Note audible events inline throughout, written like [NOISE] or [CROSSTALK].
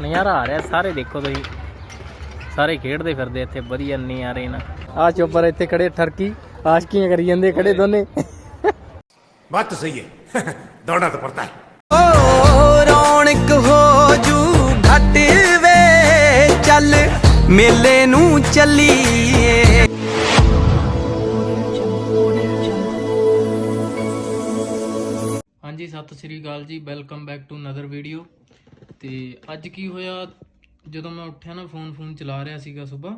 ਨਜ਼ਾਰਾ ਆ ਰਿਹਾ ਸਾਰੇ ਦੇਖੋ ਤੁਸੀਂ। ਸਾਰੇ ਖੇਡਦੇ ਫਿਰਦੇ ਇੱਥੇ ਵਧੀਆ ਨਜ਼ਾਰੇ ਨਾਲ। ਆ ਚੋਪਰ ਇੱਥੇ ਖੜੇ ਠਰਕੀ ਆਸ਼ਕੀਆਂ ਕਰੀ ਜਾਂਦੇ ਖੜੇ ਦੋਨੇ। ਬਾਤ ਸਹੀ ਹੈ। [LAUGHS] ਦੌੜਨਾ ਤਾਂ ਪੜਦਾ ਓ ਰੌਣਕ ਹੋ ਜੂ ਘਟ ਵੇ ਚੱਲ ਮੇਲੇ ਨੂੰ ਚੱਲੀਏ। ਸਤਿ ਸ੍ਰੀ ਅਕਾਲ ਜੀ welcome back to another video ਤੇ ਅੱਜ ਕੀ ਹੋਇਆ ਜਦੋਂ ਮੈਂ ਉੱਠਿਆ ਨਾ ਫੋਨ ਫੋਨ ਚਲਾ ਰਿਹਾ ਸੀਗਾ ਸਵੇਰ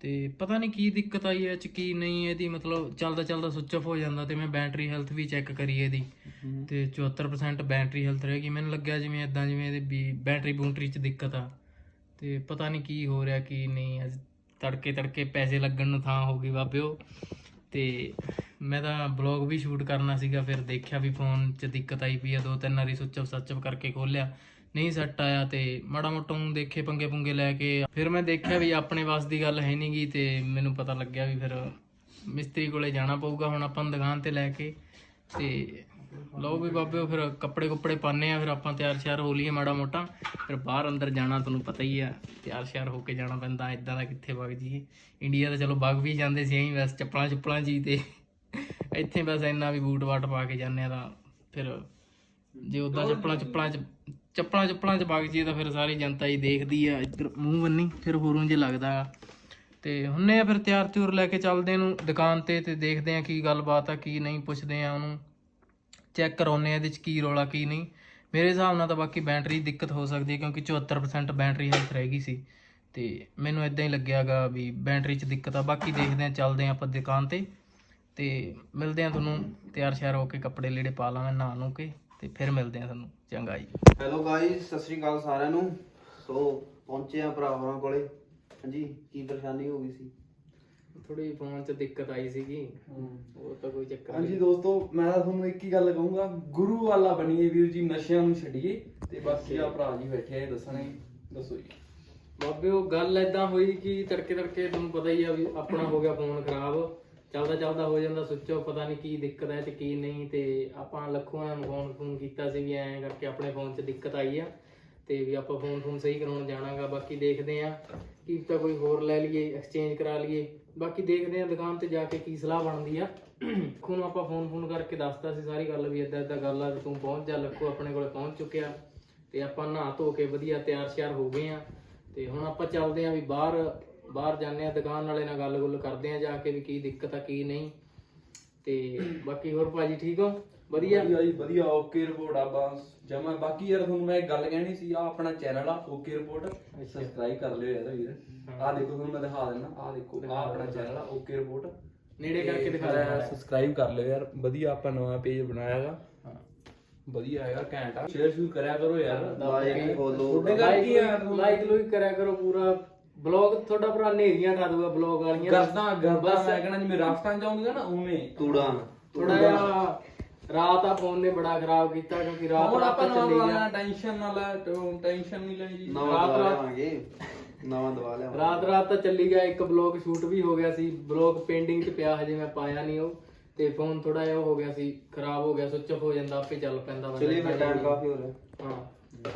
ਤੇ ਪਤਾ ਨਹੀਂ ਕੀ ਦਿੱਕਤ ਆਈ ਹੈ ਚ ਕੀ ਨਹੀਂ ਇਹਦੀ ਮਤਲਬ ਚੱਲਦਾ ਚੱਲਦਾ ਸੁੱਚ ਆਫ ਹੋ ਜਾਂਦਾ ਤੇ ਮੈਂ ਬੈਟਰੀ ਹੈਲਥ ਵੀ ਚੈੱਕ ਕਰੀ ਇਹਦੀ। ਤੇ 74% ਬੈਟਰੀ ਹੈਲਥ ਰਹਿ ਗਈ। ਮੈਨੂੰ ਲੱਗਿਆ ਜਿਵੇਂ ਇਦਾਂ ਜਿਵੇਂ ਇਹਦੇ ਬੈਟਰੀ ਬੂਟਰੀ ਚ ਦਿੱਕਤ ਆ। ਤੇ ਪਤਾ ਨਹੀਂ ਕੀ ਹੋ ਰਿਹਾ ਕੀ ਨਹੀਂ ਅੱਜ ਤੜਕੇ ਤੜਕੇ ਪੈਸੇ ਲੱਗਣ ਨੂੰ ਥਾਂ ਹੋ ਗਈ ਬਾਬਿਓ। ਤੇ ਮੈਂ ਤਾਂ ਬਲੌਗ ਵੀ ਸ਼ੂਟ ਕਰਨਾ ਸੀਗਾ, ਫਿਰ ਦੇਖਿਆ ਵੀ ਫੋਨ 'ਚ ਦਿੱਕਤ ਆਈ ਪਈ ਆ, ਦੋ ਤਿੰਨ ਵਾਰੀ ਸੁੱਚ ਸੱਚ ਆਫ ਕਰਕੇ ਖੋਲਿਆ ਨਹੀਂ ਸੈੱਟ ਆਇਆ ਤੇ ਮਾੜਾ ਮੋਟਾ ਨੂੰ ਦੇਖੇ ਪੰਗੇ ਪੁੰਗੇ ਲੈ ਕੇ। ਫਿਰ ਮੈਂ ਦੇਖਿਆ ਵੀ ਆਪਣੇ ਵਾਸ ਦੀ ਗੱਲ ਹੈ ਨਹੀਂਗੀ ਤੇ ਮੈਨੂੰ ਪਤਾ ਲੱਗਿਆ ਵੀ ਫਿਰ ਮਿਸਤਰੀ ਕੋਲੇ ਜਾਣਾ ਪਊਗਾ, ਹੁਣ ਆਪਾਂ ਨੂੰ ਦੁਕਾਨ ਤੇ ਲੈ ਕੇ। ਤੇ ਲਓ ਵੀ ਬਾਬੇ ਫਿਰ ਕੱਪੜੇ ਕੁੱਪੜੇ ਪਾਣੇ ਆ ਫਿਰ ਆਪਾਂ ਤਿਆਰ ਸ਼ਿਆਰ ਹੋ ਲਈਏ ਮਾੜਾ ਮੋਟਾ। ਫਿਰ ਬਾਹਰ ਅੰਦਰ ਜਾਣਾ ਤੁਹਾਨੂੰ ਪਤਾ ਹੀ ਆ, ਤਿਆਰ ਸ਼ਿਆਰ ਹੋ ਕੇ ਜਾਣਾ ਪੈਂਦਾ ਇਦਾਂ ਦਾ ਕਿੱਥੇ ਵਗ ਜੀਏ ਇੰਡੀਆ ਤਾਂ ਚਲੋ ਵਗ ਵੀ ਜਾਂਦੇ ਸੀ, ਐਂ ਬਸ ਚੱਪਲਾਂ ਚੁੱਪਲਾਂ ਜੀ ਤੇ। ਇੱਥੇ ਬਸ ਇੰਨਾ ਵੀ ਬੂਟ ਵਾਟ ਪਾ ਕੇ ਜਾਂਦੇ ਆ ਤਾਂ ਫਿਰ ਜੇ ਉਦਾਂ ਚੱਪਲਾਂ ਚੱਪਲਾਂ ਚ, ਚੱਪਲਾਂ ਚੱਪਲਾਂ ਚ ਵਗ ਜੀਏ ਤਾਂ ਫਿਰ ਸਾਰੀ ਜਨਤਾ ਹੀ ਦੇਖਦੀ ਆ, ਇੱਧਰ ਮੂੰਹ ਬੰਨੀ, ਫਿਰ ਹੋਰੋਂ ਜੇ ਲੱਗਦਾ ਆ। ਤੇ ਹੁੰਨੇ ਆ ਫਿਰ ਤਿਆਰ ਤਿਉਰ ਲੈ ਕੇ ਚੱਲਦੇ ਨੂੰ ਦੁਕਾਨ ਤੇ ਤੇ ਦੇਖਦੇ ਆ ਕੀ ਗੱਲਬਾਤ ਆ, ਕੀ ਨਹੀਂ ਪੁੱਛਦੇ ਆ ਉਹਨੂੰ। ਚੈੱਕ ਕਰਾਉਨੇ ਆ ਇਹਦੇ ਚ ਕੀ ਰੋਲਾ, ਕੀ ਨਹੀਂ। ਮੇਰੇ ਹਿਸਾਬ ਨਾਲ ਤਾਂ ਬਾਕੀ ਬੈਟਰੀ ਦਿੱਕਤ ਹੋ ਸਕਦੀ ਹੈ ਕਿਉਂਕਿ 74% ਬੈਟਰੀ ਹੈਲਥ ਰਹਿ ਗਈ ਸੀ। ਤੇ ਮੈਨੂੰ ਇਦਾਂ ਹੀ ਲੱਗਿਆਗਾ ਵੀ ਬੈਟਰੀ 'ਚ ਦਿੱਕਤ ਆ। ਬਾਕੀ ਦੇਖਦੇ ਆ ਚੱਲਦੇ ਆ ਆਪਾਂ ਦੁਕਾਨ ਤੇ। ਤੇ ਮਿਲਦੇ ਆ ਤੁਹਾਨੂੰ, ਤਿਆਰ ਸ਼ਿਆਰ ਹੋ ਕੇ ਕੱਪੜੇ ਲੀੜੇ ਪਾ ਲਾਂਗੇ, ਨਹਾ ਨੂੰ ਕੇ, ਤੇ ਫਿਰ ਮਿਲਦੇ ਆ ਤੁਹਾਨੂੰ। ਚੰਗਾ ਜੀ। ਹੈਲੋ ਗਾਇਸ ਸਤਿ ਸ੍ਰੀ ਅਕਾਲ ਸਾਰਿਆਂ ਨੂੰ। ਸੋ, ਪਹੁੰਚੇ ਆ ਭਰਾ ਕੋਲੇ। ਹਾਂਜੀ, ਕੀ ਪਰੇਸ਼ਾਨੀ ਹੋ ਗਈ ਸੀ? ਥੋੜੀ ਫੋਨ 'ਚ ਦਿੱਕਤ ਆਈ ਸੀਗੀ। ਉਹ ਤਾਂ ਕੋਈ ਚੱਕਰ ਹਾਂਜੀ ਦੋਸਤੋ ਮੈਂ ਤਾਂ ਤੁਹਾਨੂੰ ਇੱਕ ਹੀ ਗੱਲ ਕਹੂੰਗਾ ਗੁਰੂ ਵਾਲਾ ਬਣੀਏ ਵੀਰ ਜੀ ਨਸ਼ਿਆਂ ਨੂੰ ਛੱਡੀਏ ਤੇ ਬਾਕੀ ਆ ਭਰਾ ਜੀ ਬੈਠੇ ਆ ਇਹ ਦੱਸਣੇ ਦੱਸੋ ਜੀ। ਬਾਬੇ ਉਹ ਗੱਲ ਐਦਾਂ ਹੋਈ ਕਿ ਤੜਕੇ ਤੜਕੇ ਤੁਹਾਨੂੰ ਪਤਾ ਹੀ ਆ ਵੀ ਆਪਣਾ ਹੋ ਗਿਆ ਫੋਨ ਖਰਾਬ। ਚੱਲਦਾ ਚੱਲਦਾ ਹੋ ਜਾਂਦਾ ਸੁੱਚ ਆਫ ਪਤਾ ਨਹੀਂ ਕੀ ਦਿੱਕਤ ਹੈ ਤੇ ਕੀ ਨਹੀਂ ਤੇ ਆਪਾਂ ਲੱਖੋਂ ਨੂੰ ਫੋਨ ਫੋਨ ਕੀਤਾ ਸੀ ਵੀ ਐਂ ਕਰਕੇ ਆਪਣੇ ਫੋਨ 'ਚ ਦਿੱਕਤ ਆਈ ਆ। ਤੇ ਵੀ ਆਪਾਂ ਫੋਨ ਫੋਨ ਸਹੀ ਕਰਾਉਣ ਜਾਣਾਗਾ, ਬਾਕੀ ਦੇਖਦੇ ਆ ਕੀ ਤਾਂ ਕੋਈ ਹੋਰ ਲੈ ਲਈਏ ਐਕਸਚੇਂਜ ਕਰਾ ਲਈਏ। ਬਾਕੀ ਦੇਖਦੇ ਆ ਦੁਕਾਨ ਤੇ ਜਾ ਕੇ ਕੀ ਸਲਾਹ ਬਣਦੀ ਆ। ਲੱਖੂ ਆਪਾਂ ਫੋਨ ਫੋਨ ਕਰਕੇ ਦੱਸਤਾ ਸੀ ਸਾਰੀ ਗੱਲ ਵੀ ਏਦਾਂ ਏਦਾਂ ਗੱਲ ਆ ਤੂੰ ਪਹੁੰਚ ਜਾ, ਲੱਖੋ ਆਪਣੇ ਕੋਲ ਪਹੁੰਚ ਚੁੱਕਿਆ। ਤੇ ਆਪਾਂ ਨਹਾ ਧੋ ਕੇ ਵਧੀਆ ਤਿਆਰ ਸ਼ਿਆਰ ਹੋ ਗਏ ਆ ਤੇ ਹੁਣ ਆਪਾਂ ਚੱਲਦੇ ਆਂ ਵੀ ਬਾਹਰ ਬਾਹਰ ਜਾਂਦੇ ਆ ਦੁਕਾਨ ਵਾਲੇ ਨਾਲ ਗੱਲ-ਗੁੱਲ ਕਰਦੇ ਆ ਜਾ ਕੇ ਵੀ ਕੀ ਦਿੱਕਤ ਆ, ਕੀ ਨਹੀਂ। ਤੇ ਬਾਕੀ ਹੋਰ ਭਾਜੀ ਠੀਕ ਹੋ? ਵਧੀਆ। ਵਧੀਆ ਜੀ ਵਧੀਆ ਓਕੇ ਰਿਪੋਰਟ ਆ ਬਸ। ਜਮਾ ਬਾਕੀ ਯਾਰ ਤੁਹਾਨੂੰ ਮੈਂ ਇੱਕ ਗੱਲ ਕਹਿਣੀ ਸੀ ਆ ਆਪਣਾ ਚੈਨਲ ਆ ਓਕੇ ਰਿਪੋਰਟ ਸਬਸਕ੍ਰਾਈਬ ਕਰ ਲਿਓ ਯਾਰ ਵੀਰ। ਆ ਦੇਖੋ ਤੁਹਾਨੂੰ ਮੈਂ ਦਿਖਾ ਦਿੰਦਾ। ਆ ਦੇਖੋ ਆ ਆਪਣਾ ਚੈਨਲ ਆ ਓਕੇ ਰਿਪੋਰਟ ਨੇੜੇ ਕਰਕੇ ਦਿਖਾ ਦੇ ਸਬਸਕ੍ਰਾਈਬ ਕਰ ਲਿਓ ਯਾਰ। ਵਧੀਆ ਆਪਾਂ ਨਵਾਂ ਪੇਜ ਬਣਾਇਆਗਾ ਵਧੀਆ ਹੈਗਾ ਘੈਂਟ ਆ। ਸ਼ੇਅਰ ਸ਼ੂਰ ਕਰਿਆ ਕਰੋ ਯਾਰ। ਲਾਈਕ ਫੋਲੋ ਯਾਰ ਲਾਈਕ ਲੂਈਕ ਕਰਿਆ ਕਰੋ ਪੂਰਾ। ਬਲੌਗ ਤੁਹਾਡਾ ਪੂਰਾ ਨੇਰੀਆਂ ਠਾ ਦੂਗਾ ਬਲੌਗ ਵਾਲੀਆਂ। ਗਰਦਾਂ ਗਰਦਾਂ ਮੈਂ ਕਹਿਣਾ ਜਿਵੇਂ ਰਾਜਸਥਾਨ ਜਾਉਂਦੀਆਂ ਨਾ ਉਵੇਂ। ਤੂੜਾ ਥੋੜਾ ਜਿਹਾ ਰਾਤ ਆ ਫੋਨ ਨੇ ਬੜਾ ਖਰਾਬ ਕੀਤਾ ਕਿਉਂਕਿ ਰਾਤ ਹੁਣ ਰਾਤ ਆਪਾਂ ਚੱਲੀ ਗਿਆ। ਟੈਨਸ਼ਨ ਨਾ ਲੈ ਟੈਨਸ਼ਨ ਨਹੀਂ ਲੈਣੀ ਜੀ। ਨਵਾਂ ਰਾਤ- ਦਵਾ ਰਾਤ- ਲਿਆਵਾਂਗੇ। ਨਵਾਂ ਦਵਾ ਲਿਆਵਾਂਗੇ। ਰਾਤ ਰਾਤ ਤਾਂ ਚੱਲੀ ਗਿਆ ਇੱਕ ਬਲੌਗ ਸ਼ੂਟ ਵੀ ਹੋ ਗਿਆ ਸੀ। ਬਲੌਗ ਪੇਂਡਿੰਗ 'ਚ ਪਿਆ ਹਜੇ ਮੈਂ ਪਾਇਆ ਨਹੀਂ ਉਹ। ਤੇ ਫੋਨ ਥੋੜਾ ਜਿਹਾ ਉਹ ਹੋ ਗਿਆ ਸੀ ਖਰਾਬ ਹੋ ਗਿਆ ਸੁੱਚ ਹੋ ਜਾਂਦਾ ਆਪੇ ਚੱਲ ਪੈਂਦਾ ਬੰਦਾ। ਚਲਿਏ ਫਿਰ ਟਾਈਮ ਕਾਫੀ ਹੋ ਰਿਹਾ। ਹਾਂ।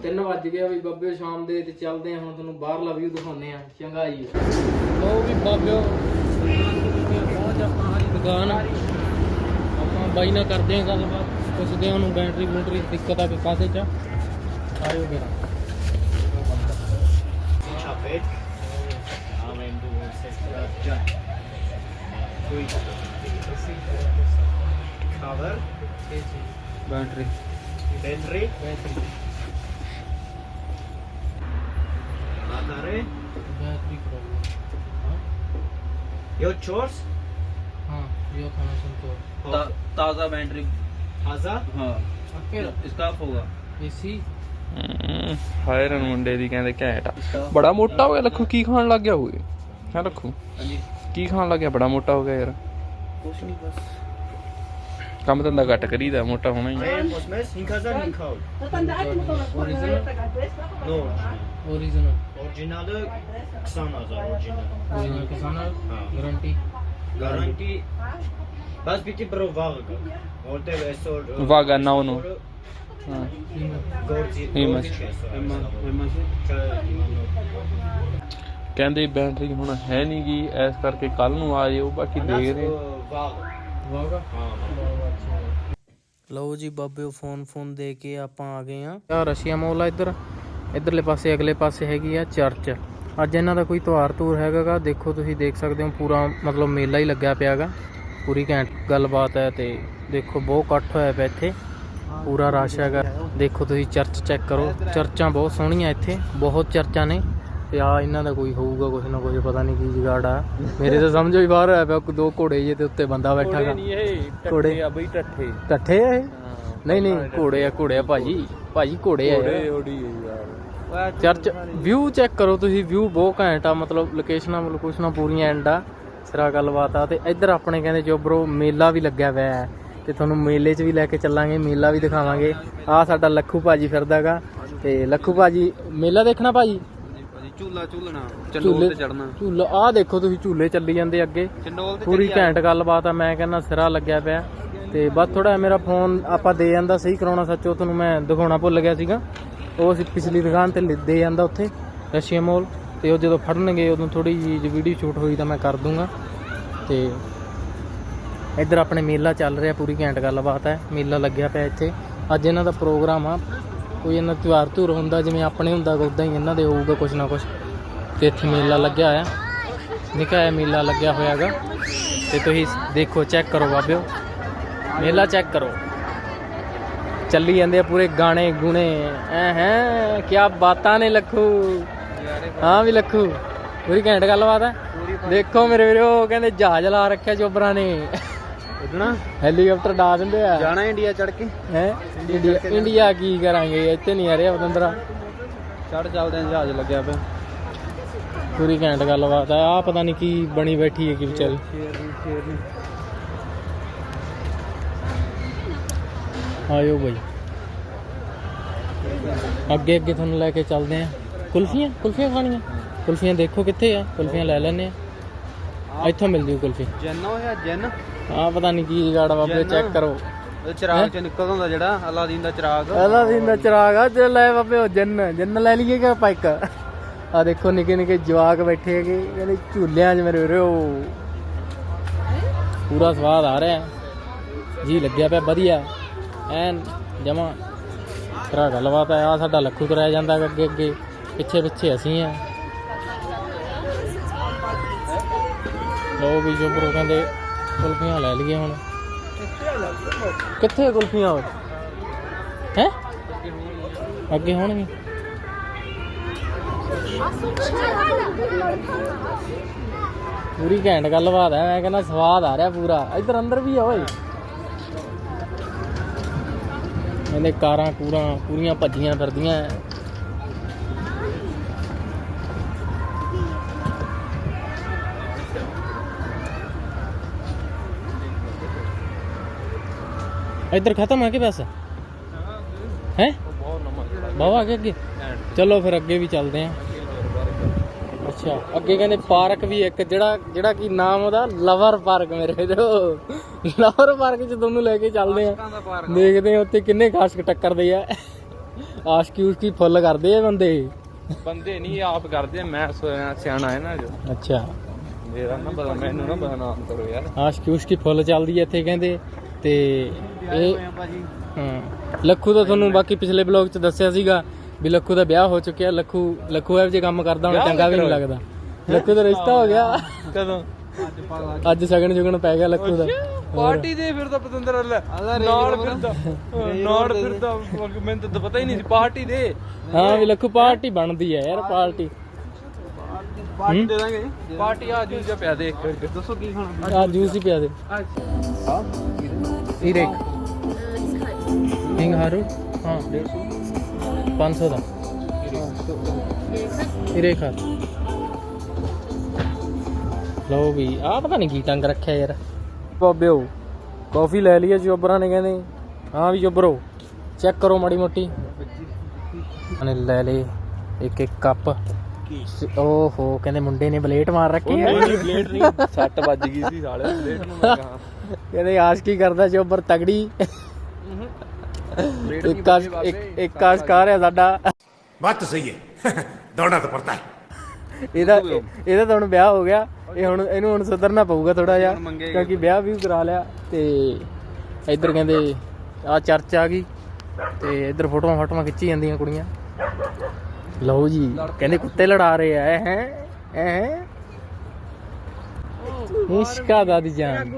3 ਵੱਜ ਗਿਆ ਵੀ ਬਾਬਿਓ ਸ਼ਾਮ ਦੇ ਤੇ ਚੱਲਦੇ ਆ ਹੁਣ ਤੁਹਾਨੂੰ ਬਾਹਰਲਾ ਵਿਊ ਦਿਖਾਉਂਦੇ ਆ। ਚੰਗਾ ਜੀ ਲੋ ਵੀ ਬਾਬਿਓ। ਪਹੁੰਚ ਆਪਾਂ ਹਾਂ ਦੁਕਾਨ। ਬਾਈ ਨਾਲ ਕਰਦੇ ਆ ਗੱਲਬਾਤ ਪੁੱਛਦੇ ਆ ਉਹਨੂੰ ਬੈਟਰੀ ਬੂਟਰੀ ਦਿੱਕਤ ਆ ਕਿ ਕਾਹਦੇ ਚ ਆ। ਆਇਓ ਮੇਰਾ battery battery, battery battery, battery problem ਹਾਂ your chores, हाँ यो खाना सुन तो ਤਾਜ਼ਾ ਬੈਟਰੀ Haza, ਹਾਂ फिर ਇਸਕਾ ਹੋਗਾ एसी ਹਾਏ ਰਨ ਮੁੰਡੇ ਦੀ ਕਹਿੰਦੇ ਘੈਂਟ ਆ ਬੜਾ ਮੋਟਾ ਹੋ ਗਿਆ ਲੱਖੂ ਕੀ ਖਾਣ ਲੱਗ ਗਿਆ ਹੋਏ ਹੈ ਲੱਖੂ ਹਾਂਜੀ ਕੀ ਖਾਣ ਲੱਗ ਗਿਆ ਬੜਾ ਮੋਟਾ ਹੋ ਗਿਆ ਯਾਰ ਕੁਛ ਨਹੀਂ ਬਸ ਕੰਮ ਧੰਦਾ ਘੱਟ ਕਰੀਦਾ ਮੋਟਾ ਹੋਣਾ ਹੀ ਆ। Ayan, Mosmes, Hinkasa, Hinkau. No, original original Xanaza, original. Original किसान हाँ। Guarantee Garanti, bas biti provarga. Volte esor... Vaga, não, não. ਹਾਂ ਹਿਮਸ ਕਹਿੰਦੇ ਬੈਟਰੀ ਹੁਣ ਹੈ ਨਹੀਂ ਗੀ ਇਸ ਕਰਕੇ ਕੱਲ ਨੂੰ ਆ ਜਿਓ ਬਾਕੀ ਦੇਖਦੇ ਹਾਂ। ਲਓ ਜੀ ਬਾਬੇ ਫੋਨ ਫੋਨ ਦੇ ਕੇ ਆਪਾਂ ਆ ਗਏ ਆ ਆ ਰਸ਼ੀਆ ਮੋਲ ਆ ਇੱਧਰ। ਇੱਧਰਲੇ ਪਾਸੇ ਅਗਲੇ ਪਾਸੇ ਹੈਗੀ ਆ ਚਰਚ। ਅੱਜ ਇਹਨਾਂ ਦਾ ਕੋਈ ਤਿਉਹਾਰ ਤੂਰ ਹੈਗਾਗਾ ਦੇਖੋ ਤੁਸੀਂ ਦੇਖ ਸਕਦੇ ਹੋ ਪੂਰਾ ਮਤਲਬ ਮੇਲਾ ਹੀ ਲੱਗਿਆ ਪਿਆਗਾ ਪੂਰੀ ਘੈਂਟ ਗੱਲਬਾਤ ਹੈ ਤੇ ਦੇਖੋ ਬਹੁਤ ਇਕੱਠ ਹੋਇਆ ਪਿਆ ਇੱਥੇ ਪੂਰਾ ਰਸ਼ ਹੈਗਾ। ਦੇਖੋ ਤੁਸੀਂ ਚਰਚ ਚੈੱਕ ਕਰੋ ਚਰਚਾਂ ਬਹੁਤ ਸੋਹਣੀਆਂ ਇੱਥੇ ਬਹੁਤ ਚਰਚਾਂ ਨੇ ਤੇ ਆ ਇਹਨਾਂ ਦਾ ਕੋਈ ਹੋਊਗਾ ਕੁਛ ਨਾ ਕੁਛ ਪਤਾ ਨਹੀਂ ਕੀ ਜਗਾੜ ਆ। ਮੇਰੇ ਤਾਂ ਸਮਝੋ ਹੀ ਬਾਹਰ ਹੋਇਆ ਪਿਆ ਦੋ ਘੋੜੇ ਜੇ ਤੇ ਉੱਤੇ ਬੰਦਾ ਬੈਠਾ ਘੋੜੇ ਆ ਬਈ ਟੱਠੇ। ਟੱਠੇ ਆ ਇਹ? ਨਹੀਂ ਨਹੀਂ ਘੋੜੇ ਆ ਘੋੜੇ ਆ ਭਾਜੀ ਭਾਜੀ ਘੋੜੇ ਆ ਘੋੜੇ। ਓੜੀ ਯਾਰ। ਚਰਚ ਵਿਊ ਚੈੱਕ ਕਰੋ ਤੁਸੀਂ ਵਿਊ ਬਹੁਤ ਘੈਂਟ ਆ ਮਤਲਬ ਲੋਕੇਸ਼ਨਾਂ ਲੋਕੇਸ਼ਨਾਂ ਪੂਰੀਆਂ ਐਂਡ ਆ ਸਿਰਾ ਗੱਲਬਾਤ ਆ ਤੇ ਇੱਧਰ ਆਪਣੇ ਕਹਿੰਦੇ ਜੋ ਬਰੋ ਮੇਲਾ ਵੀ ਲੱਗਿਆ ਹੋਇਆ ਹੈ ਤੇ ਤੁਹਾਨੂੰ ਮੇਲੇ 'ਚ ਵੀ ਲੈ ਕੇ ਚੱਲਾਂਗੇ ਮੇਲਾ ਵੀ ਦਿਖਾਵਾਂਗੇ। ਆ ਸਾਡਾ ਲੱਖੂ ਭਾਜੀ ਫਿਰਦਾਗਾ ਤੇ ਲੱਖੂ ਭਾਜੀ ਮੇਲਾ ਦੇਖਣਾ ਭਾਜੀ? ਝੂਲਾ ਝੂਲਣਾ ਝੂਲੇ ਤੇ ਚੜਨਾ ਝੂਲਾ ਆ ਦੇਖੋ ਤੁਸੀਂ ਝੂਲੇ ਚੱਲੀ ਜਾਂਦੇ ਅੱਗੇ। ਪੂਰੀ ਘੈਂਟ ਗੱਲਬਾਤ ਆ ਮੈਂ ਕਹਿੰਦਾ ਸਿਰਾ ਲੱਗਿਆ ਪਿਆ। ਤੇ ਬਸ ਥੋੜਾ ਮੇਰਾ ਫੋਨ ਆਪਾਂ ਦੇ ਜਾਂਦਾ ਸਹੀ ਕਰਾਉਣਾ ਸੱਚੋ ਤੁਹਾਨੂੰ ਮੈਂ ਦਿਖਾਉਣਾ ਭੁੱਲ ਗਿਆ ਸੀਗਾ। ਉਹ ਅਸੀਂ ਪਿਛਲੀ ਦੁਕਾਨ ਤੇ ਲਿ- ਦੇ ਜਾਂਦਾ ਉੱਥੇ, ਰਸ਼ੀਆ ਮੋਲ ਤੇ ਉਹ ਜਦੋਂ ਫੜਨਗੇ, ਉਦੋਂ ਥੋੜੀ ਜਿਹੀ ਵੀਡੀਓ ਸ਼ੂਟ ਹੋਈ ਤਾਂ ਮੈਂ ਕਰ ਦੂੰਗਾ। ਤੇ ਇੱਧਰ ਆਪਣੇ ਮੇਲਾ ਚੱਲ ਰਿਹਾ, ਪੂਰੀ ਘੈਂਟ ਗੱਲਬਾਤ ਹੈ। ਮੇਲਾ ਲੱਗਿਆ ਪਿਆ ਇੱਥੇ। ਅੱਜ ਇਹਨਾਂ ਦਾ ਪ੍ਰੋਗਰਾਮ ਆ। ਕੋਈ ਇਹਨਾਂ ਤਿਉਹਾਰ ਧੂਰ ਹੁੰਦਾ, ਜਿਵੇਂ ਆਪਣੇ ਹੁੰਦਾ ਉਦਾਂ ਹੀ ਇਹਨਾਂ ਦੇ ਹੋਊਗਾ ਕੁਛ ਨਾ ਕੁਛ। ਤੇ ਇੱਥੇ ਮੇਲਾ ਲੱਗਿਆ ਹੋਇਆ। ਨਿੱਕਾ ਮੇਲਾ ਲੱਗਿਆ ਹੋਇਆਗਾ ਤੇ ਤੁਸੀਂ ਦੇਖੋ ਚੈੱਕ ਕਰੋ ਬਾਬਿਓ। ਮੇਲਾ ਚੈੱਕ ਕਰੋ। ਚੱਲੀ ਜਾਂਦੇ ਆ ਪੂਰੇ ਗਾਣੇ ਗੁਣੇ। ਐ ਹੈ ਕੀ ਬਾਤਾਂ ਨੇ ਲੱਖੂ। ਹਾਂ ਵੀ ਲੱਖੂ ਪੂਰੀ ਘੈਂਟ ਗੱਲਬਾਤ ਹੈ ਦੇਖੋ ਮੇਰੇ ਵੀਰੋ ਕਹਿੰਦੇ ਜਹਾਜ਼ ਲਾ ਰੱਖਿਆ ਚੋਬਰਾਂ ਨੇ। ਉੱਡਣਾ? ਹੈਲੀਕਾਪਟਰ ਡਾ ਦਿੰਦੇ ਆ। ਜਾਣਾ ਇੰਡੀਆ ਚੜ ਕੇ? ਹੈ? ਇੰਡੀਆ ਕੀ ਕਰਾਂਗੇ ਇੱਥੇ ਨਹੀਂ ਆ ਰਿਹਾ ਬਤੰਦਰਾ ਚੜ ਚੱਲਦੇ ਆ ਜਹਾਜ਼ ਲੱਗਿਆ ਪਿਆ। ਪੂਰੀ ਘੈਂਟ ਗੱਲਬਾਤ ਆ। ਆ ਪਤਾ ਨਹੀਂ ਕੀ ਬਣੀ ਬੈਠੀ ਹੈ ਕੀ ਵਿਚਾਰੀ ਸ਼ੇਰ ਨੂੰ ਸ਼ੇਰ ਨੂੰ ਆਇਓ ਬਾਈ। ਅੱਗੇ ਅੱਗੇ ਤੁਹਾਨੂੰ ਲੈ ਕੇ ਚੱਲਦੇ ਆ ਕੁਲਫੀਆਂ ਕੁਲਫੀਆਂ ਖਾਣੀਆਂ। ਕੁਲਫੀਆਂ ਦੇਖੋ ਕਿੱਥੇ ਆ ਕੁਲਫੀਆਂ ਲੈ ਲੈਣੇ ਆ ਇੱਥੋਂ ਮਿਲ ਜੂ ਕੁਲਫੀ। ਜੈਨ ਹੋਇਆ ਜੈਨ? ਆ ਪਤਾ ਨਹੀਂ ਕੀ ਜਗਾੜ ਬਾਬੇ। ਚੈੱਕ ਕਰੋ। ਉਹ ਚਿਰਾਗ ਚ ਨਿਕਲਦਾ ਹੁੰਦਾ ਜਿਹੜਾ ਅਲਾਦੀਨ ਦਾ ਚਿਰਾਗ। ਪਹਿਲਾ ਦਿਨ ਦਾ ਚਿਰਾਗ ਆ ਜੇ ਲੈ ਬਾਬੇ ਉਹ ਜੰਨ ਜੰਨ ਲੈ ਲਈਏ ਕਿ ਆਪਾਂ ਇੱਕ? ਆ ਦੇਖੋ ਨਿੱਕੇ ਨਿੱਕੇ ਜਵਾਕ ਬੈਠੇ ਹੈਗੇ ਕਹਿੰਦੇ ਝੂਲਿਆਂ 'ਚ ਮੇਰੇ ਵੀਰੋ। ਪੂਰਾ ਸਵਾਦ ਆ ਰਿਹਾ। ਜੀ ਲੱਗਿਆ ਪਿਆ ਵਧੀਆ। ਐਨ ਜਮਾ ਤਰਾ ਗੱਲਬਾਤ ਆ ਆਹ ਸਾਡਾ ਲੱਖੂ ਤੁਰਿਆ ਜਾਂਦਾ ਅੱਗੇ ਅੱਗੇ ਪਿੱਛੇ ਪਿੱਛੇ ਅਸੀਂ ਆ। ਲੋ ਵੀ ਜੋ ਬਰੋ ਕਹਿੰਦੇ ਕੁਲਫੀਆਂ ਲੈ ਲਈਏ ਹੁਣ। ਕਿੱਥੇ ਆ ਕੁਲਫੀਆਂ ਹੋਰ ਹੈ? ਅੱਗੇ ਹੋਣਗੇ ਪੂਰੀ ਘੈਂਟ ਗੱਲਬਾਤ ਹੈ ਮੈਂ ਕਹਿੰਦਾ ਸਵਾਦ ਆ ਰਿਹਾ ਪੂਰਾ। ਇੱਧਰ ਅੰਦਰ ਵੀ ਆ ਓਏ। ਇਹਨੇ ਕਾਰਾਂ ਕੂਰਾਂ ਪੂਰੀਆਂ ਭੱਜੀਆਂ ਫਿਰਦੀਆਂ ਇੱਧਰ ਖਤਮ ਆ ਕੇ ਬਸ ਹੈ ਬਾਵਾ ਅੱਗੇ ਅੱਗੇ ਚਲੋ ਫਿਰ ਅੱਗੇ ਵੀ ਚੱਲਦੇ ਆਂ ਅੱਛਾ ਅੱਗੇ ਕਹਿੰਦੇ ਪਾਰਕ ਵੀ ਇੱਕ ਜਿਹੜਾ ਜਿਹੜਾ ਕੀ ਨਾਮ ਉਹਦਾ? ਲਵਰ ਪਾਰਕ ਮੇਰੇ ਵੀਰੋ। ਲਵਰ ਪਾਰਕ ਚ ਤੁਹਾਨੂੰ ਲੈ ਕੇ ਚੱਲਦੇ ਆ। ਦੇਖਦੇ ਆ ਉੱਥੇ ਕਿੰਨੇ ਖਾਸ ਟੱਕਰਦੇ ਆ। ਆਸ਼ਕੀ ਉਸਕੀ ਫੁੱਲ ਕਰਦੇ ਆ ਬੰਦੇ। ਬੰਦੇ ਨਹੀਂ ਆਪ ਕਰਦੇ ਆ, ਮੈਂ ਸੋਇਆ ਸਿਆਣਾ ਹੈ ਨਾ ਜੋ। ਅੱਛਾ। ਮੇਰਾ ਨਾ ਪਤਾ ਮੈਨੂੰ ਨਾ ਬਦਨਾਮ ਕਰੋ ਯਾਰ। ਆਸ਼ਕੀ ਉਸਕੀ ਫੁੱਲ ਚੱਲਦੀ ਆ ਇੱਥੇ ਕਹਿੰਦੇ। ਤੇ ਇਹ ਹਾਂ। ਲੱਖੂ ਤਾਂ ਤੁਹਾਨੂੰ ਬਾਕੀ ਪਿਛਲੇ ਬਲੌਗ 'ਚ ਦੱਸਿਆ ਸੀਗਾ। ਵੀ ਲੱਖੂ ਦਾ ਵਿਆਹ ਹੋ ਚੁੱਕਿਆ ਲੱਖੂ ਲੱਖੂ ਇਹੋ ਜਿਹੇ ਕੰਮ ਕਰਦਾ ਹੁਣ ਚੰਗਾ ਵੀ ਨਹੀਂ ਲੱਗਦਾ। ਲੱਖੂ ਦਾ ਰਿਸ਼ਤਾ ਹੋ ਗਿਆ। ਕਦੋਂ? ਅੱਜ ਸ਼ਗਨ ਸ਼ੁਗਨ ਪੈ ਗਿਆ ਲੱਖੂ ਦਾ। ਪਾਰਟੀ ਦੇ ਫਿਰ ਤਾਂ ਪਤੰਦਰ ਲੈ ਨਾਲ ਫਿਰਦਾ ਨਾਲ ਫਿਰਦਾ ਮੈਨੂੰ ਤਾਂ ਪਤਾ ਹੀ ਨਹੀਂ ਸੀ ਪਾਰਟੀ ਦੇ। ਹਾਂ ਵੀ ਲੱਖੂ ਪਾਰਟੀ ਬਣਦੀ ਹੈ ਯਾਰ ਪਾਰਟੀ। ਪਾਰਟੀ ਦੇ ਦਾਂਗੇ ਪਾਰਟੀ ਆ ਜੂਸ ਜਿਹਾ ਪਿਆ ਦੇ ਇੱਕ। ਦੱਸੋ ਕੀ ਖਾਣਾ? ਆ ਜੂਸ ਹੀ ਪਿਆ ਦੇ। ਇਹ ਦੇਖ ਹਿੰਗ ਹਾਰੂ। ਹਾਂ। 500 ਦਾ। ਇਹ ਰੇਖਾ। ਲਓ ਵੀ ਆ ਪਤਾ ਨਹੀਂ ਕੀ ਟੰਗ ਰੱਖਿਆ ਯਾਰ। ਬਾਬਿਓ ਕਾਫੀ ਲੈ ਲਈ ਜੋਬਰਾਂ ਨੇ ਕਹਿੰਦੇ। ਹਾਂ ਵੀ ਜੋਬਰੋ ਚੈੱਕ ਕਰੋ ਮਾੜੀ ਮੋਟੀ। ਉਹਨੇ ਲੈ ਲਏ ਇੱਕ ਇੱਕ ਕੱਪ। ਓਹੋ ਕਹਿੰਦੇ ਮੁੰਡੇ ਨੇ ਬਲੇਟ ਮਾਰ ਰੱਖੀ ਹੈ। ਪਲੇਟ ਨਹੀਂ ਸੱਟ ਵੱਜ ਗਈ ਸੀ ਸਾਲੇ ਪਲੇਟ ਨੂੰ ਮੈਂ ਕਹਾ ਕਹਿੰਦੇ ਆਸ਼ਕੀ ਕਰਦਾ ਜੋਬਰ ਤਗੜੀ। [LAUGHS] ਸੁਧਰਨਾ ਪਊਗਾ ਥੋੜਾ ਜਿਹਾ ਕਿਉਂਕਿ ਵਿਆਹ ਵੀ ਕਰਾ ਲਿਆ ਤੇ ਇੱਧਰ ਕਹਿੰਦੇ ਆ ਚਰਚ ਆ ਗਈ ਤੇ ਇੱਧਰ ਫੋਟੋਆਂ ਫਾਟੋਆਂ ਖਿੱਚੀ ਜਾਂਦੀਆਂ ਕੁੜੀਆਂ। ਲਓ ਜੀ ਕਹਿੰਦੇ ਕੁੱਤੇ ਲੜਾ ਰਹੇ ਆ ਹੈ ਹੈ ਇਸ਼ਕਾ ਦਾਦੀ ਜਾਨ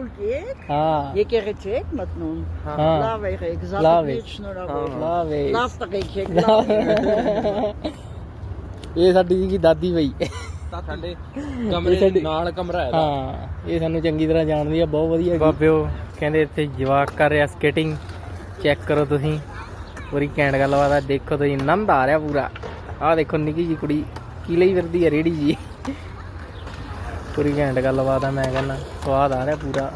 ਹਾਂ Je krijgt het trek met noen. ਹਾਂ Laat weer ik zat Laat een weer. beetje naar de ਲਾਵੇ Laat er ik ik ਇਹ ਸਾਡੀ ਜੀ ਦਾਦੀ ਬਈ ਸਾਡੇ ਕਮਰੇ ਦੇ ਨਾਲ ਕਮਰਾ ਹੈ ਹਾਂ ਇਹ ਸਾਨੂੰ ਚੰਗੀ ਤਰ੍ਹਾਂ ਜਾਣਦੀ ਆ? ਬਹੁਤ ਵਧੀਆ ਬਾਬਿਓ ਕਹਿੰਦੇ ਇੱਥੇ ਜਵਾਕ ਕਰ ਰਿਹਾ ਸਕੇਟਿੰਗ ਚੈੱਕ ਕਰੋ ਤੁਸੀਂ। ਪੂਰੀ ਘੈਂਟ ਗੱਲਬਾਤ ਆ। ਦੇਖੋ ਤੁਸੀਂ ਆਨੰਦ ਆ ਰਿਹਾ ਪੂਰਾ। ਆਹ ਦੇਖੋ ਨਿੱਕੀ ਜੀ ਕੁੜੀ। ਕੀ ਲਈ ਫਿਰਦੀ ਆ ਰੇੜੀ ਜੀ? ਪੂਰੀ ਘੈਂਟ ਗੱਲਬਾਤ ਆ, ਮੈਂ ਕਹਿੰਦਾ ਸਵਾਦ ਆ ਰਿਹਾ ਪੂਰਾ।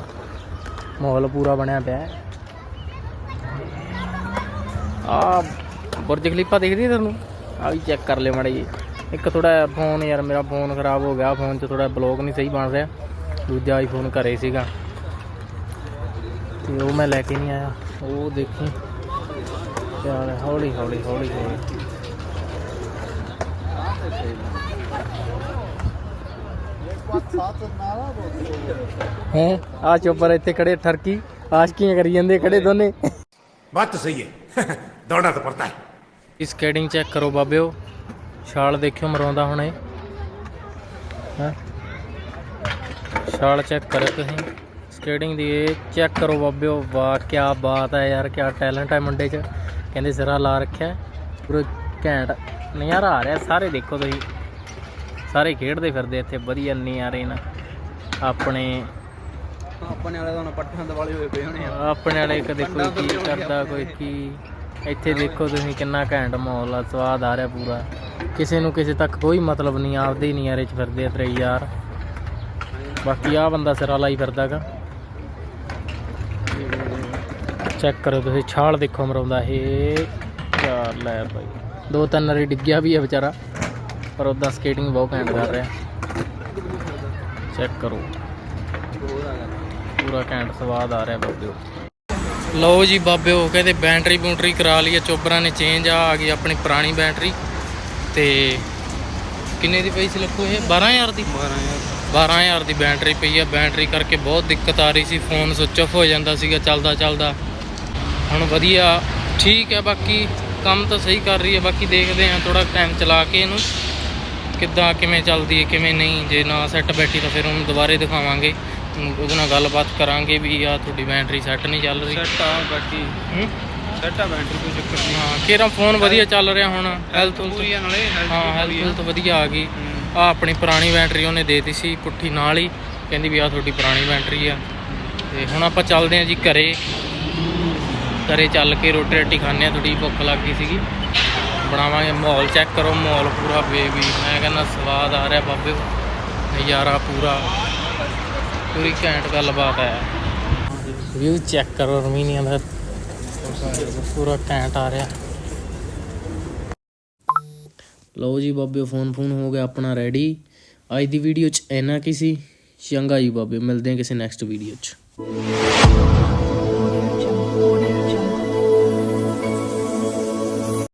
ਮਾਹੌਲ ਪੂਰਾ ਬਣਿਆ ਪਿਆ। ਆ ਬੁਰਜ ਖਲੀਫਾ ਦਿਖਦੀ ਤੁਹਾਨੂੰ ਆ ਵੀ ਚੈੱਕ ਕਰ ਲਿਓ ਮਾੜਾ ਜੀ। ਇੱਕ ਥੋੜਾ ਫੋਨ ਯਾਰ, ਮੇਰਾ ਫੋਨ ਖਰਾਬ ਹੋ ਗਿਆ ਫੋਨ 'ਚ ਥੋੜਾ ਬਲੌਗ ਨਹੀਂ ਸਹੀ ਬਣ ਰਿਹਾ। ਦੂਜਾ ਆਈਫੋਨ ਘਰੇ ਸੀਗਾ। ਤੇ ਉਹ ਮੈਂ ਲੈ ਕੇ ਨਹੀਂ ਆਇਆ। ਉਹ ਦੇਖੀ। ਯਾਰ ਹੌਲੀ ਹੌਲੀ ਹੌਲੀ ਹੌਲੀ ਹੈ ਆ ਚੋਪਰ ਇੱਥੇ ਖੜੇ ਠਰਕੀ ਆਸ਼ਕੀਆਂ ਕਰੀ ਜਾਂਦੇ ਖੜੇ ਦੋਨੇ। ਬਾਤ ਸਹੀ ਹੈ। ਦੌੜਨਾ ਤਾਂ ਪੜਦਾ ਹੈ। ਇਸ ਸਕੇਟਿੰਗ ਚੈੱਕ ਕਰੋ ਬਾਬਿਓ। ਛਾਲ ਦੇਖਿਓ ਮਰਾਉਂਦਾ ਹੁਣੇ ਹੈ? ਛਾਲ ਚੈੱਕ ਕਰੋ ਤੁਸੀਂ। ਸਕੇਟਿੰਗ ਦੀ ਇਹ ਚੈੱਕ ਕਰੋ ਬਾਬਿਓ। ਵਾਹ ਕੀ ਬਾਤ ਹੈ ਯਾਰ ਕੀ ਟੈਲੈਂਟ ਹੈ ਮੁੰਡੇ 'ਚ। ਕਹਿੰਦੇ ਸਿਰਾ ਲਾ ਰੱਖਿਆ। ਪੂਰਾ ਘੈਂਟ ਨਜ਼ਾਰਾ ਆ ਰਿਹਾ ਸਾਰੇ ਦੇਖੋ ਤੁਸੀਂ। ਸਾਰੇ ਖੇਡਦੇ ਫਿਰਦੇ ਇੱਥੇ ਵਧੀਆ ਨਜ਼ਾਰੇ ਨਾਲ ਆਪਣੇ ਆਪਣੇ ਵਾਲੇ ਤਾਂ ਪੱਠਿਆਂ ਦੇ ਵਾਲੇ ਹੋਏ ਪਏ ਹੋਣੇ ਆ। ਆਪਣੇ ਵਾਲੇ ਕਦੇ ਕੋਈ ਕੀ ਕਰਦਾ ਕੋਈ ਕੀ। ਇੱਥੇ ਦੇਖੋ ਤੁਸੀਂ ਕਿੰਨਾ ਘੈਂਟ ਮਾਹੌਲ ਆ ਸਵਾਦ ਆ ਰਿਹਾ ਪੂਰਾ। ਕਿਸੇ ਨੂੰ ਕਿਸੇ ਤੱਕ ਕੋਈ ਮਤਲਬ ਨਹੀਂ ਆਪਦੇ ਹੀ ਨਜ਼ਾਰੇ 'ਚ ਫਿਰਦੇ ਆ ਤੇਰੇ ਯਾਰ ਬਾਕੀ ਆ ਬੰਦਾ ਸਿਰਾ ਲਾਈ ਫਿਰਦਾਗਾ। ਚੈੱਕ ਕਰੋ ਤੁਸੀਂ ਛਾਲ ਦੇਖੋ ਮਰਾਉਂਦਾ। ਇਹ ਯਾਰ ਲੈ ਭਾਈ ਦੋ ਤਿੰਨ ਵਾਰੀ ਡਿੱਗਿਆ ਵੀ ਹੈ ਵਿਚਾਰਾ। ਪਰ ਉਦਾਂ ਸਕੇਟਿੰਗ ਬਹੁਤ ਘੈਂਟ ਕਰ ਰਿਹਾ। ਚੈੱਕ ਕਰੋ। ਪੂਰਾ ਘੈਂਟ ਸਵਾਦ ਆ ਰਿਹਾ ਬਾਬਿਓ। ਲਓ ਜੀ ਬਾਬਿਓ ਕਹਿੰਦੇ ਬੈਟਰੀ ਬੂਟਰੀ ਕਰਾ ਲਈ ਚੋਬਰਾਂ ਨੇ ਚੇਂਜ ਆ ਆ ਗਈ ਆਪਣੀ ਪੁਰਾਣੀ ਬੈਟਰੀ। ਤੇ ਕਿੰਨੇ ਦੀ ਪਈ ਸੀ ਲੱਖੋ ਇਹ? 12000 ਦੀ? 12000 12000 ਦੀ। ਬੈਟਰੀ ਪਈ ਆ। ਬੈਟਰੀ ਕਰਕੇ ਬਹੁਤ ਦਿੱਕਤ ਆ ਰਹੀ ਸੀ। ਫੋਨ ਸੁੱਚ ਆਫ ਹੋ ਜਾਂਦਾ ਸੀਗਾ ਚੱਲਦਾ ਚੱਲਦਾ। ਹੁਣ ਵਧੀਆ ਠੀਕ ਹੈ ਬਾਕੀ ਕੰਮ ਤਾਂ ਸਹੀ ਕਰ ਰਹੀ ਹੈ। ਬਾਕੀ ਦੇਖਦੇ ਹਾਂ ਥੋੜਾ ਟਾਈਮ ਚਲਾ ਕੇ ਇਹਨੂੰ। ਕਿੱਦਾਂ ਕਿਵੇਂ ਚੱਲਦੀ ਹੈ ਕਿਵੇਂ ਨਹੀਂ ਜੇ ਨਾ ਸੈੱਟ ਬੈਠੀ ਤਾਂ ਫਿਰ ਉਹਨੂੰ ਦੁਬਾਰੇ ਦਿਖਾਵਾਂਗੇ ਉਹਦੇ ਨਾਲ ਗੱਲਬਾਤ ਕਰਾਂਗੇ ਵੀ ਆ ਤੁਹਾਡੀ ਬੈਟਰੀ ਸੈੱਟ ਨਹੀਂ ਚੱਲ ਰਹੀ। ਸੈੱਟ ਆ ਬਾਕੀ। ਹੂੰ ਸੈੱਟ ਆ ਬੈਟਰੀ ਕੋਈ ਚੱਕਰ ਨਹੀਂ। ਹਾਂ ਕਿਹੜਾ ਫੋਨ ਵਧੀਆ ਚੱਲ ਰਿਹਾ ਹੁਣ? ਹੈਲਥ ਪੂਰੀ ਆ ਨਾਲੇ ਹਾਂ ਹੈਲਥ ਤਾਂ ਵਧੀਆ ਆ ਗਈ। ਆ ਆਪਣੀ ਪੁਰਾਣੀ ਬੈਟਰੀ ਉਹਨੇ ਦੇਤੀ ਸੀ ਪੁੱਠੀ ਨਾਲ ਹੀ। ਕਹਿੰਦੀ ਵੀ ਆ ਤੁਹਾਡੀ ਪੁਰਾਣੀ ਬੈਟਰੀ ਆ। ਤੇ ਹੁਣ ਆਪਾਂ ਚੱਲਦੇ ਆਂ ਜੀ ਘਰੇ। ਘਰੇ ਚੱਲ ਕੇ ਰੋਟੀ ਰੱਟੀ ਖਾਣੇ ਆ ਥੋੜੀ ਭੁੱਖ ਲੱਗ ਗਈ ਸੀਗੀ। ਬਣਾਵਾਂਗੇ, ਮਾਹੌਲ ਚੈੱਕ ਕਰੋ, ਮਾਹੌਲ ਪੂਰਾ ਬੇਬੀ ਮੈਂ ਕਹਿੰਦਾ ਸਵਾਦ ਆ ਰਿਹਾ ਬਾਬੇ ਨਜ਼ਾਰਾ ਪੂਰਾ। ਪੂਰੀ ਘੈਂਟ ਗੱਲਬਾਤ ਹੈ। ਵਿਊ ਚੈੱਕ ਕਰੋ, ਰਮੀਨੀਆ ਦਾ। ਪੂਰਾ ਘੈਂਟ ਆ ਰਿਹਾ। ਲਓ ਜੀ ਬਾਬੇ, ਫੋਨ ਫੋਨ ਹੋ ਗਿਆ ਆਪਣਾ ਰੈਡੀ ਅੱਜ ਦੀ ਵੀਡੀਓ ਚ ਇੰਨਾ ਕੀ ਸੀ? ਚੰਗਾ ਜੀ ਬਾਬੇ, ਮਿਲਦੇ ਹਾਂ ਕਿਸੇ ਨੈਕਸਟ ਵੀਡੀਓ ਚ।